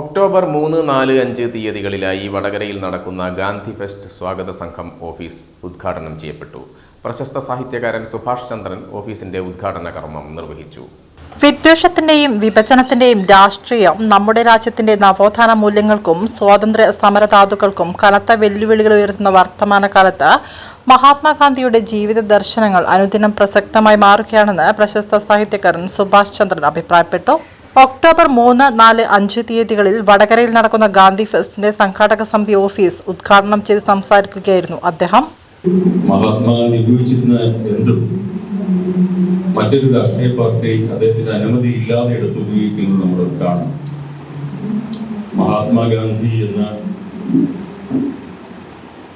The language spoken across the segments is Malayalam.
ഒക്ടോബർ മൂന്ന് നാല് അഞ്ച് തീയതികളിലായി വടകരയിൽ നടക്കുന്ന ഗാന്ധി ഫെസ്റ്റ് സ്വാഗത സംഘം ഓഫീസ് ഉദ്ഘാടനം ചെയ്യപ്പെട്ടു. പ്രശസ്ത സാഹിത്യകാരൻ സുഭാഷ് ചന്ദ്രൻ ഓഫീസിന്റെ ഉദ്ഘാടന കർമ്മം നിർവഹിച്ചു. വിദ്വേഷത്തിന്റെയും വിഭജനത്തിന്റെയും രാഷ്ട്രീയം നമ്മുടെ രാജ്യത്തിന്റെ നവോത്ഥാന മൂല്യങ്ങൾക്കും സ്വാതന്ത്ര്യ സമരധാതുക്കൾക്കും കനത്ത വെല്ലുവിളികൾ ഉയർത്തുന്ന വർത്തമാനകാലത്ത് മഹാത്മാഗാന്ധിയുടെ ജീവിത ദർശനങ്ങൾ അനുദിനം പ്രസക്തമായി മാറുകയാണെന്ന് പ്രശസ്ത സാഹിത്യകാരൻ സുഭാഷ് ചന്ദ്രൻ അഭിപ്രായപ്പെട്ടു. ഒക്ടോബർ മൂന്ന് നാല് അഞ്ച് തീയതികളിൽ വടകരയിൽ നടക്കുന്ന ഗാന്ധി ഫെസ്റ്റിന്റെ സംഘാടക സമിതി ഓഫീസ് ഉദ്ഘാടനം ചെയ്ത് സംസാരിക്കുകയായിരുന്നു അദ്ദേഹം. മഹാത്മാഗാന്ധി ഉപയോഗിച്ചിരുന്ന എന്തും മറ്റൊരു രാഷ്ട്രീയ പാർട്ടി അദ്ദേഹത്തിന്റെ അനുമതി ഇല്ലാതെ എടുത്ത് ഉപയോഗിക്കുന്നത് നമ്മൾ കാണും. മഹാത്മാഗാന്ധി എന്ന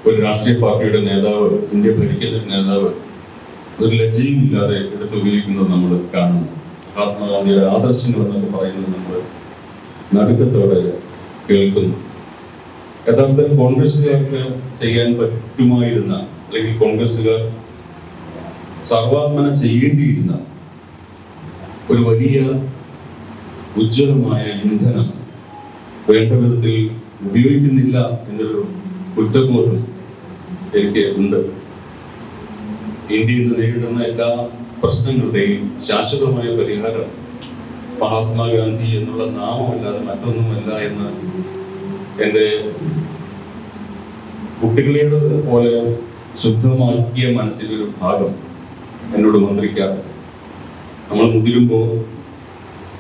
ഒരു രാഷ്ട്രീയ പാർട്ടിയുടെ നേതാവ് ഇന്ത്യ ഭരിക്കുന്ന നേതാവ് ഒരു ലജ്ജയും ഇല്ലാതെ എടുത്ത് ഉപയോഗിക്കുന്നത് നമ്മൾ കാണുന്നു മഹാത്മാഗാന്ധിയുടെ ആദർശങ്ങൾ എന്നൊക്കെ പറയുന്നത് നമ്മൾ നടുക്കത്തോടെ കേൾക്കുന്നു. യഥാർത്ഥത്തിൽ കോൺഗ്രസ്സുകാർക്ക് ചെയ്യാൻ പറ്റുമായിരുന്ന അല്ലെങ്കിൽ കോൺഗ്രസ്സുകാർ സർവാത്മന ചെയ്യേണ്ടിയിരുന്ന ഒരു വലിയ ഉജ്ജ്വലമായ ഇന്ധനം വേണ്ട വിധത്തിൽ ഉപയോഗിക്കുന്നില്ല എന്നൊരു കുറ്റബോധം എനിക്ക് ഉണ്ട്. ഇന്ത്യയിൽ നേരിടുന്ന എല്ലാ പ്രശ്നങ്ങളുടെയും ശാശ്വതമായ പരിഹാരം മഹാത്മാഗാന്ധി എന്നുള്ള നാമമല്ലാതെ മറ്റൊന്നുമല്ല എന്ന് എന്റെ കുട്ടികളെ പോലെ ശുദ്ധമാക്കിയ മനസ്സിന്റെ ഒരു ഭാഗം എന്നോട് മന്ത്രിക്കാറ് നമ്മൾ മുതിരുമ്പോൾ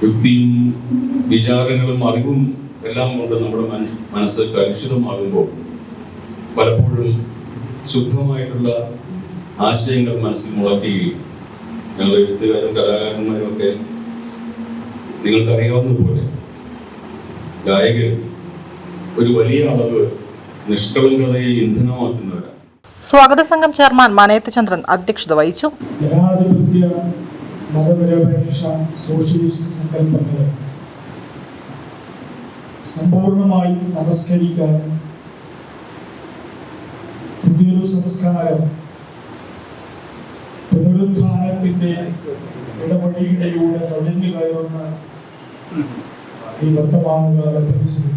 യുക്തിയും വിചാരങ്ങളും അറിവും എല്ലാം കൊണ്ട് നമ്മുടെ മനസ് മനസ്സ് കലുഷിതമാകുമ്പോൾ പലപ്പോഴും ശുദ്ധമായിട്ടുള്ള ആശയങ്ങൾ മനസ്സിൽ മുളക്കുകയും ഞങ്ങൾ എഴുത്തുകാരും കലാകാരന്മാരും ഒക്കെ നിങ്ങൾക്കറിയാവുന്നതുപോലെ ഗായകരും ഒരു വലിയ അളവ് നിഷ്കളങ്കതയെ ഇന്ധനമാക്കുന്നവരാണ്. സ്വാഗത സംഘം ചെയർമാൻ മനയത്ത് ചന്ദ്രൻ അധ്യക്ഷത വഹിച്ചു. ജനാധിപത്യ മതനിരപേക്ഷ സോഷ്യലിസ്റ്റ് സങ്കല്പങ്ങളെ സമ്പൂർണമായി നമസ്കരിക്കാനും പുതിയൊരു സംസ്കാരം പുനരുത്ഥാനത്തിന്റെ ഇടവഴിയിലൂടെ നുഴഞ്ഞു കയറുന്ന ഈ വർത്തമാനകാല പ്രതിസന്ധി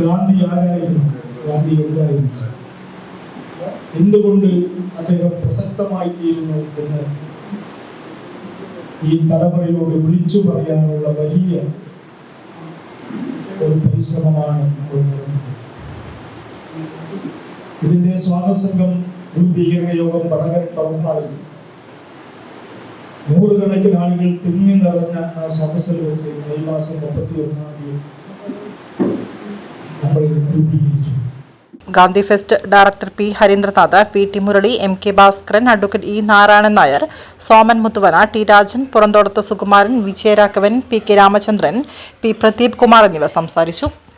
ഗാന്ധി ആരായിരുന്നു? ഗാന്ധി എന്തായിരുന്നു? എന്തുകൊണ്ട് അദ്ദേഹം പ്രസക്തമായി തീരുന്നു എന്ന് ഈ തലമുറയോട് വിളിച്ചു പറയാനുള്ള വലിയ ഒരു പരിശ്രമമാണ് നമ്മൾ നടത്തുന്നത്. ഇതിന്റെ സ്വാഗത സംഘം രൂപീകരണ യോഗം വടകര ടൗൺ നൂറുകണക്കിന് ആളുകൾ തിങ്ങി നിറഞ്ഞ ആ സദസ്സിൽ വെച്ച് മെയ് മാസം മുപ്പത്തി ഒന്നാം തീയതി നമ്മൾ രൂപീകരിച്ചു. Gandhi fest director P Harindranath P T Murali M K Bhaskaran advocate E Narayanan Nair Soman Muthuvana T Rajan Purantodath Sukumaran Vijayaraghavan P K Ramachandran P Pradeep Kumar എന്നിവർ സംസാരിച്ചു.